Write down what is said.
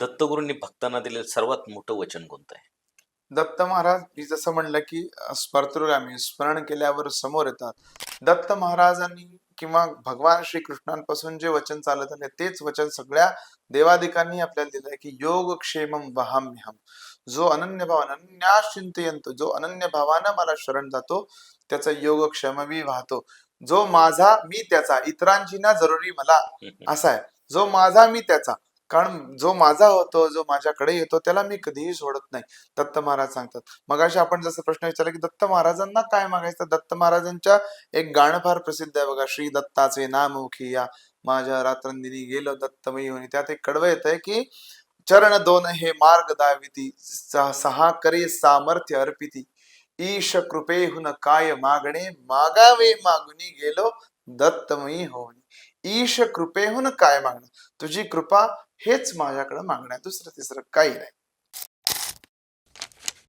दत्तगुरूंनी भक्तांना दिलेलं सर्वात मोठं वचन कोणतं आहे? दत्त महाराज मी जसं म्हणलं की स्पर्तुगामी स्मरण केल्यावर समोर येतात. दत्त महाराजांनी किंवा भगवान श्रीकृष्णांपासून जे वचन चालत आले तेच वचन सगळ्या देवादिकांनी आपल्याला दिलंय की योग क्षेमम वहाम्यहम जो अनन्य भाव अनन्याश्चिंतयंत जो अनन्य भावानं मला शरण जातो त्याचा योग मी वाहतो. जो माझा मी त्याचा इतरांची ना जरुरी मला असा आहे. जो माझा मी त्याचा कारण जो माझा होतो जो माझ्याकडे येतो त्याला मी कधीही सोडत नाही. दत्त महाराज सांगतात. मगाशी आपण जसं प्रश्न विचारला की दत्त महाराजांना काय मागायचं? दत्त महाराजांच्या एक गाणं फार प्रसिद्ध आहे बघा श्री दत्ताचे नामुखी या. माझ्या रात्रंदिनी गेलो दत्तमयी होणे त्यात एक कडवं येत आहे की चरण दोन हे मार्ग दाविती सहा करे सामर्थ्य अर्पिती. ईश कृपेहून काय मागणे? मागावे मागुनी गेलो दत्तमयी होणी ईश कृपेहून काय मागणं? तुझी कृपा हेच माझ्याकडे मागणं दुसरं तिसरं काही नाही.